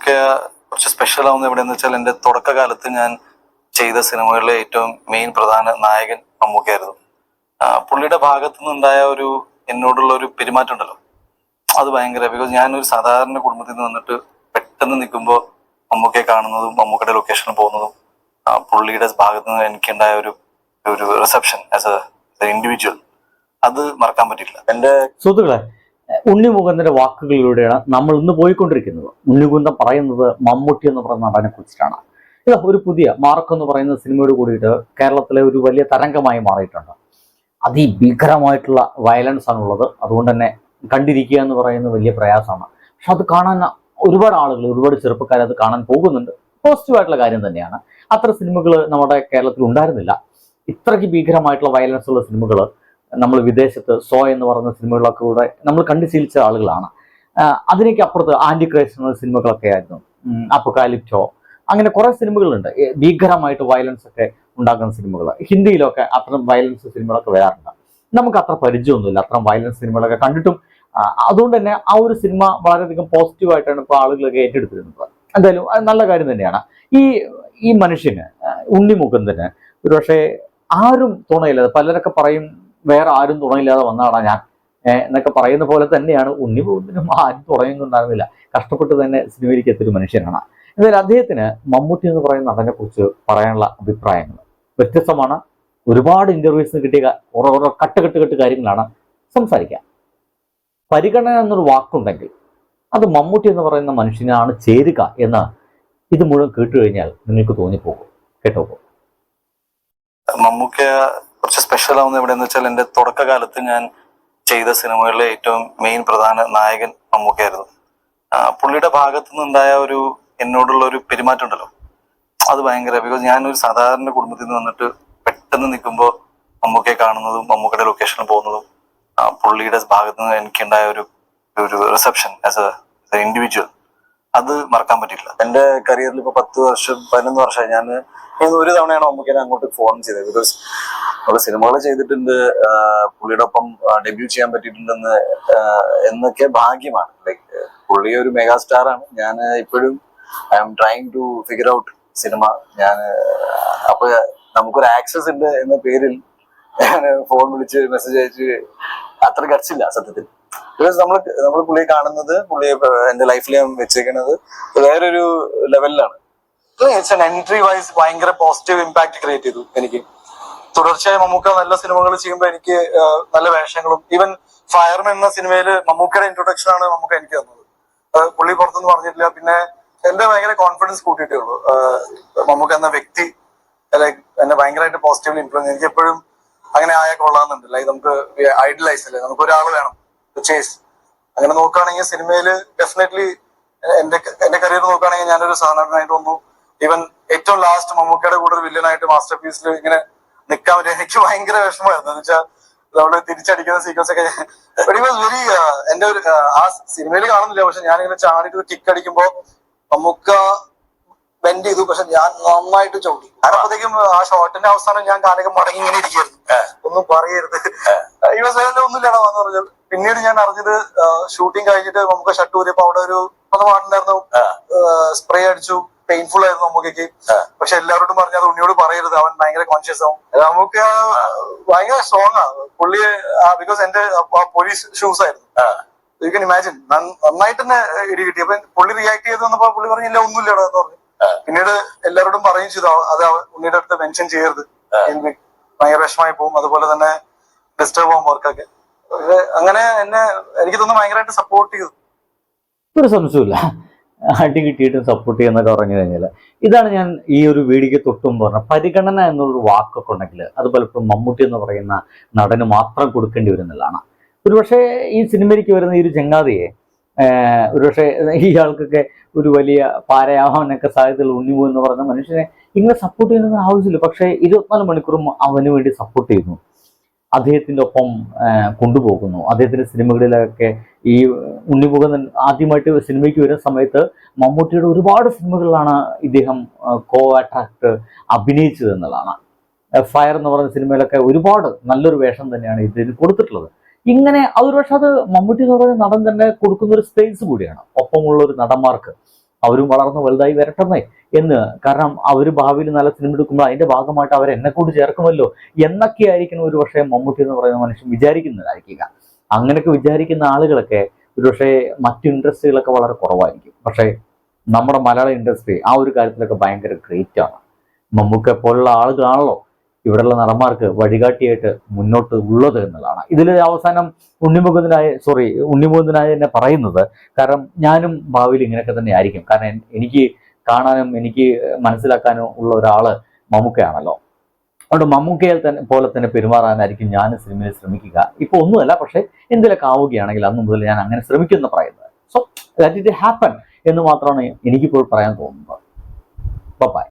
മമ്മൂക്ക കുറച്ച് സ്പെഷ്യൽ ആവുന്ന എവിടെയെന്ന് വെച്ചാൽ എന്റെ തുടക്കകാലത്ത് ഞാൻ ചെയ്ത സിനിമകളിലെ ഏറ്റവും മെയിൻ പ്രധാന നായകൻ മമ്മൂക്കയായിരുന്നു പുള്ളിയുടെ ഭാഗത്തു നിന്നുണ്ടായ ഒരു എന്നോടുള്ള ഒരു പെരുമാറ്റം ഉണ്ടല്ലോ അത് ഭയങ്കര ബിക്കോസ് ഞാനൊരു സാധാരണ കുടുംബത്തിൽ നിന്ന് വന്നിട്ട് പെട്ടെന്ന് നിൽക്കുമ്പോൾ മമ്മൂക്കയെ കാണുന്നതും മമ്മൂക്കയുടെ ലൊക്കേഷനിൽ പോകുന്നതും പുള്ളിയുടെ ഭാഗത്ത് നിന്ന് എനിക്കുണ്ടായ ഒരു ഒരു റിസപ്ഷൻ ആസ് എ ഇൻഡിവിജ്വൽ അത് മറക്കാൻ പറ്റില്ല എന്റെ സുഹൃത്തുക്കളെ ഉണ്ണിമുകുന്ദന്റെ വാക്കുകളിലൂടെയാണ് നമ്മൾ ഇന്ന് പോയിക്കൊണ്ടിരിക്കുന്നത്. ഉണ്ണിമുകുന്ദൻ പറയുന്നത് മമ്മൂട്ടി എന്ന് പറയുന്ന നടനെ കുറിച്ചിട്ടാണ്. ഇത് ഒരു പുതിയ മാർക്ക് എന്ന് പറയുന്ന സിനിമയോട് കൂടിയിട്ട് കേരളത്തിലെ ഒരു വലിയ തരംഗമായി മാറിയിട്ടുണ്ട്. അതിഭീകരമായിട്ടുള്ള വയലൻസ് ആണുള്ളത് അതുകൊണ്ട് തന്നെ കണ്ടിരിക്കുക എന്ന് പറയുന്നത് വലിയ പ്രയാസമാണ്. പക്ഷെ അത് കാണാൻ ഒരുപാട് ആളുകൾ ഒരുപാട് ചെറുപ്പക്കാർ അത് കാണാൻ പോകുന്നുണ്ട്. പോസിറ്റീവായിട്ടുള്ള കാര്യം തന്നെയാണ്. അത്ര സിനിമകൾ നമ്മുടെ കേരളത്തിൽ ഉണ്ടായിരുന്നില്ല. ഇത്രയ്ക്ക് ഭീകരമായിട്ടുള്ള വയലൻസ് ഉള്ള സിനിമകൾ നമ്മൾ വിദേശത്ത് സോ എന്ന് പറയുന്ന സിനിമകളൊക്കെ കൂടെ നമ്മൾ കണ്ടു ശീലിച്ച ആളുകളാണ്. അതിനേക്ക് അപ്പുറത്ത് ആന്റി ക്രൈസ്റ്റ് സിനിമകളൊക്കെ ആയിരുന്നു. അപ്പൊക്കാലിപ്റ്റോ അങ്ങനെ കുറെ സിനിമകളുണ്ട്. ഭീകരമായിട്ട് വയലൻസ് ഒക്കെ ഉണ്ടാക്കുന്ന സിനിമകൾ ഹിന്ദിയിലൊക്കെ അത്തരം വയലൻസ് സിനിമകളൊക്കെ വരാറുണ്ട്. നമുക്ക് അത്ര പരിചയമൊന്നുമില്ല. അത്തരം വയലൻസ് സിനിമകളൊക്കെ കണ്ടിട്ടും അതുകൊണ്ട് തന്നെ ആ ഒരു സിനിമ വളരെയധികം പോസിറ്റീവായിട്ടാണ് ഇപ്പോൾ ആളുകളൊക്കെ ഏറ്റെടുത്തിരുന്നത്. എന്തായാലും അത് നല്ല കാര്യം തന്നെയാണ്. ഈ ഈ മനുഷ്യന് ഉണ്ണിമുഖം തന്നെ ഒരുപക്ഷെ ആരും തുണയില്ലാതെ പലരൊക്കെ പറയും വേറെ ആരും തുണയില്ലാതെ വന്നാടാ ഞാൻ? എന്നൊക്കെ പറയുന്ന പോലെ തന്നെയാണ് ഉണ്ണി മുകുന്ദനും ആരും തുടങ്ങുന്നുണ്ടാകുന്നില്ല കഷ്ടപ്പെട്ട് തന്നെ സിനിമയിലേക്ക് എത്തിയൊരു മനുഷ്യനാണ്. എന്നാൽ അദ്ദേഹത്തിന് മമ്മൂട്ടി എന്ന് പറയുന്ന നടനെ കുറിച്ച് പറയാനുള്ള അഭിപ്രായങ്ങൾ വ്യത്യസ്തമാണ്. ഒരുപാട് ഇന്റർവ്യൂസിന് കിട്ടിയ ഓരോ ഓരോ കട്ട് കട്ട് കട്ട് കാര്യങ്ങളാണ് സംസാരിക്കുക. പരിഗണന എന്നൊരു വാക്കുണ്ടെങ്കിൽ അത് മമ്മൂട്ടി എന്ന് പറയുന്ന മനുഷ്യനാണ് ചേരുക എന്ന് ഇത് മുഴുവൻ കേട്ടു കഴിഞ്ഞാൽ നിങ്ങൾക്ക് തോന്നിപ്പോകും. കേട്ടോ മമ്മൂക്ക കുറച്ച് സ്പെഷ്യൽ ആവുന്ന എവിടെയെന്ന് വെച്ചാൽ എന്റെ തുടക്കകാലത്ത് ഞാൻ ചെയ്ത സിനിമകളിലെ ഏറ്റവും മെയിൻ പ്രധാന നായകൻ മമ്മൂക്കയായിരുന്നു പുള്ളിയുടെ ഭാഗത്തു നിന്നുണ്ടായ ഒരു എന്നോടുള്ള ഒരു പെരുമാറ്റം ഉണ്ടല്ലോ അത് ഭയങ്കര ബിക്കോസ് ഞാനൊരു സാധാരണ കുടുംബത്തിൽ നിന്ന് വന്നിട്ട് പെട്ടെന്ന് നിൽക്കുമ്പോൾ മമ്മൂക്കയെ കാണുന്നതും മമ്മൂക്കയുടെ ലൊക്കേഷനിൽ പോകുന്നതും പുള്ളിയുടെ ഭാഗത്ത് നിന്ന് എനിക്കുണ്ടായ ഒരു ഒരു റിസപ്ഷൻ ആസ് എ ഇൻഡിവിജ്വൽ അത് മറക്കാൻ പറ്റില്ല എന്റെ കരിയറിൽ ഇപ്പൊ പത്ത് വർഷം പതിനൊന്ന് വർഷമായി. ഞാൻ ഒരു തവണയാണ് മമ്മൂക്കിനെ അങ്ങോട്ട് ഫോൺ ചെയ്തത്. ബിക്കോസ് നമ്മൾ സിനിമകൾ ചെയ്തിട്ടുണ്ട് ആ, പുള്ളിയുടെ ഒപ്പം ഡെബ്യൂ ചെയ്യാൻ പറ്റിയിട്ടുണ്ടെന്ന് എന്നൊക്കെ ഭാഗ്യമാണ്. ലൈക്ക് പുള്ളി ഒരു മെഗാ സ്റ്റാർ ആണ്. ഞാൻ ഇപ്പോഴും I M trying to figure out cinema ഞാൻ അപ്പൊ നമുക്കൊരു ആക്സസ് ഉണ്ട് എന്ന പേരിൽ ഞാൻ ഫോൺ വിളിച്ച് മെസ്സേജ് അയച്ച് അത്ര ഗട്സില്ല സത്യത്തിൽ. ബിക്കോസ് നമ്മൾ നമ്മൾ പുള്ളിയെ കാണുന്നത് പുള്ളിയെ എന്റെ ലൈഫിൽ ഞാൻ വെച്ചേക്കുന്നത് വേറൊരു ലെവലിലാണ്. എൻട്രി വൈസ് ഭയങ്കര പോസിറ്റീവ് ഇമ്പാക്ട് ക്രിയേറ്റ് ചെയ്തു എനിക്ക്. തുടർച്ചയായി മമ്മൂക്ക നല്ല സിനിമകൾ ചെയ്യുമ്പോൾ എനിക്ക് നല്ല വേഷങ്ങളും ഈവൻ ഫയർമെൻ എന്ന സിനിമയിൽ മമ്മൂക്കയുടെ ഇൻട്രൊഡക്ഷൻ ആണ് മമ്മൂക്ക എനിക്ക് തന്നത്. പുള്ളി പുറത്തൊന്നും പറഞ്ഞിട്ടില്ല. പിന്നെ എന്റെ ഭയങ്കര കോൺഫിഡൻസ് കൂട്ടിയിട്ടേ ഉള്ളൂ. മമ്മൂക്ക എന്ന വ്യക്തി ലൈക്ക് എന്നെ ഭയങ്കരമായിട്ട് പോസിറ്റീവ്ലി ഇൻഫ്ലുവൻസ് എനിക്ക് എപ്പോഴും അങ്ങനെ ആയാൽ കൊള്ളാമെന്നുണ്ട്. ലൈക്ക് നമുക്ക് ഐഡലൈസ് അല്ലേ? നമുക്ക് ഒരാൾ വേണം. ചേസ് അങ്ങനെ നോക്കുകയാണെങ്കിൽ സിനിമയിൽ ഡെഫിനറ്റ്ലി എന്റെ എന്റെ കരിയർ നോക്കുകയാണെങ്കിൽ ഞാനൊരു സാധാരണയായിട്ട് വന്നു. ഈവൻ ഏറ്റവും ലാസ്റ്റ് മമ്മൂക്കയുടെ കൂടെ ഒരു വില്ലനായിട്ട് മാസ്റ്റർ പീസിൽ ഇങ്ങനെ നിൽക്കാൻ പറ്റും എനിക്ക് ഭയങ്കര വിഷമമായിരുന്നു. എന്ന് വെച്ചാൽ നമ്മൾ തിരിച്ചടിക്കുന്ന സീക്വൻസ് ഒക്കെ വെരി എന്റെ ഒരു ആ, ആ സിനിമയിൽ കാണുന്നില്ല. പക്ഷെ ഞാൻ ഇങ്ങനെ ചാടിയിട്ട് കിക്ക് അടിക്കുമ്പോ മമ്മൂക്ക ബെൻഡ് ചെയ്തു. പക്ഷെ ഞാൻ നന്നായിട്ട് ചവിട്ടി. അപ്പോഴത്തേക്കും ആ ഷോട്ടിന്റെ അവസാനം ഞാൻ കാലൊക്കെ മടങ്ങി ഇങ്ങനെ ഇരിക്കുന്നു ഒന്നും പറയരുത്. ദിവസം ഒന്നുമില്ലടാ വന്ന് പറഞ്ഞത്. പിന്നീട് ഞാൻ അറിഞ്ഞത് ഷൂട്ടിംഗ് കഴിഞ്ഞിട്ട് നമുക്ക് ഷട്ട് ഊരിയപ്പോ അവിടെ ഒരു ഒന്ന് പാട്ടുണ്ടായിരുന്നു സ്പ്രേ അടിച്ചു. പെയിൻഫുൾ ആയിരുന്നു നമുക്കൊക്കെ. പക്ഷെ എല്ലാവരോടും പറഞ്ഞു അത് ഉണ്ണിയോട് പറയരുത്. അവൻ ഭയങ്കര കോൺഷ്യസ് ആവും. നമുക്ക് ഭയങ്കര സ്ട്രോങ് ആണ് പുള്ളി ബിക്കോസ് എന്റെ പോലീസ് ഷൂസ് ആയിരുന്നു. യു കൻ ഇമാജിൻ നന്നായിട്ട് തന്നെ ഇടി കിട്ടി. അപ്പൊ പുള്ളി റിയാക്ട് ചെയ്ത് വന്നപ്പോ പുള്ളി പറഞ്ഞില്ല ഒന്നുമില്ലടാ എന്ന് പറഞ്ഞു. പിന്നീട് എല്ലാവരോടും പറയും ചെയ്തു. അത് ഉണ്ണിയുടെ അടുത്ത് മെൻഷൻ ചെയ്യരുത്. ഭയങ്കര വിഷമായി പോകും. അതുപോലെ തന്നെ ഡിസ്റ്റർബ് പക്ഷെ അങ്ങനെ എന്നെ എനിക്ക് തോന്നുന്നു ഭയങ്കരമായിട്ട് സപ്പോർട്ട് ചെയ്തു. ഒരു സംശയമില്ല അടി കിട്ടിയിട്ടും സപ്പോർട്ട് ചെയ്യുന്നൊക്കെ പറഞ്ഞു കഴിഞ്ഞാൽ ഇതാണ് ഞാൻ ഈ ഒരു വീഡിയോക്ക് തൊട്ടും പറഞ്ഞ പരിഗണന എന്നുള്ളൊരു വാക്കൊക്കെ ഉണ്ടെങ്കിൽ അത് പലപ്പോഴും മമ്മൂട്ടി എന്ന് പറയുന്ന നടന് മാത്രം കൊടുക്കേണ്ടി വരുന്നതാണ് ഒരുപക്ഷെ ഈ സിനിമയിലേക്ക് വരുന്ന ഈ ഒരു ചങ്ങാതിയെ ഒരുപക്ഷെ ഇയാൾക്കൊക്കെ ഒരു വലിയ പാരയാവാനൊക്കെ സാധ്യതകൾ ഉണ്ണിമു എന്ന് പറഞ്ഞ മനുഷ്യനെ ഇങ്ങനെ സപ്പോർട്ട് ചെയ്യുന്ന ആവശ്യമില്ല. പക്ഷേ ഇരുപത്തിനാല് മണിക്കൂറും അവന് വേണ്ടി സപ്പോർട്ട് ചെയ്യുന്നു. അദ്ദേഹത്തിന്റെ ഒപ്പം കൊണ്ടുപോകുന്നു. അദ്ദേഹത്തിന്റെ സിനിമകളിലൊക്കെ ഈ ഉണ്ണിമുഖൻ ആദ്യമായിട്ട് സിനിമയ്ക്ക് വരുന്ന സമയത്ത് മമ്മൂട്ടിയുടെ ഒരുപാട് സിനിമകളിലാണ് ഇദ്ദേഹം കോ അട്രാക്ട് അഭിനയിച്ചത് എന്നുള്ളതാണ്. ഫയർ എന്ന് പറയുന്ന സിനിമയിലൊക്കെ ഒരുപാട് നല്ലൊരു വേഷം തന്നെയാണ് ഇതിന് കൊടുത്തിട്ടുള്ളത്. ഇങ്ങനെ അതൊരു പക്ഷെ അത് മമ്മൂട്ടി എന്ന് പറയുന്ന നടൻ തന്നെ കൊടുക്കുന്ന ഒരു സ്പേസ് കൂടിയാണ്. ഒപ്പമുള്ള ഒരു നടന്മാർക്ക്. അവരും വളർന്ന് വലുതായി വരട്ടെന്നേ. എന്ന്. കാരണം അവർ ഭാവിയിൽ നല്ല സിനിമ എടുക്കുമ്പോൾ അതിന്റെ ഭാഗമായിട്ട് അവർ എന്നെ കൂടി ചേർക്കുമല്ലോ എന്നൊക്കെ ആയിരിക്കണം ഒരു പക്ഷേ മമ്മൂട്ടി എന്ന് പറയുന്ന മനുഷ്യൻ വിചാരിക്കുന്നതായിരിക്കുക. അങ്ങനെയൊക്കെ വിചാരിക്കുന്ന ആളുകളൊക്കെ ഒരുപക്ഷെ മറ്റു ഇൻഡസ്ട്രികളൊക്കെ വളരെ കുറവായിരിക്കും. പക്ഷേ നമ്മുടെ മലയാള ഇൻഡസ്ട്രി ആ ഒരു കാര്യത്തിലൊക്കെ ഭയങ്കര ഗ്രേറ്റ് ആണ്. മമ്മൂക്ക പോലുള്ള ആളുകളാണല്ലോ ഇവിടെയുള്ള നടന്മാർക്ക് വഴികാട്ടിയായിട്ട് മുന്നോട്ട് ഉള്ളത് എന്നുള്ളതാണ്. ഇതിൽ അവസാനം ഉണ്ണിമുകുന്ദനായ സോറി ഉണ്ണിമുകുന്ദനായ എന്നെ പറയുന്നത് കാരണം ഞാനും ഭാവിയിൽ ഇങ്ങനെയൊക്കെ തന്നെ ആയിരിക്കും. കാരണം എനിക്ക് കാണാനും എനിക്ക് മനസ്സിലാക്കാനും ഉള്ള ഒരാൾ മമ്മൂക്കയാണല്ലോ. അതുകൊണ്ട് മമ്മൂക്കയെ തന്നെ പോലെ തന്നെ പെരുമാറാനായിരിക്കും ഞാൻ സിനിമയിൽ ശ്രമിക്കുക. ഇപ്പൊ ഒന്നുമല്ല പക്ഷെ എന്തെങ്കിലുമൊക്കെ ആവുകയാണെങ്കിൽ അന്ന് മുതൽ ഞാൻ അങ്ങനെ ശ്രമിക്കുമെന്ന് പറയുന്നത്. സോ ദാറ്റ് ഇറ്റ് ഹാപ്പൻ എന്ന് മാത്രമാണ് എനിക്കിപ്പോൾ പറയാൻ തോന്നുന്നത്. ബൈ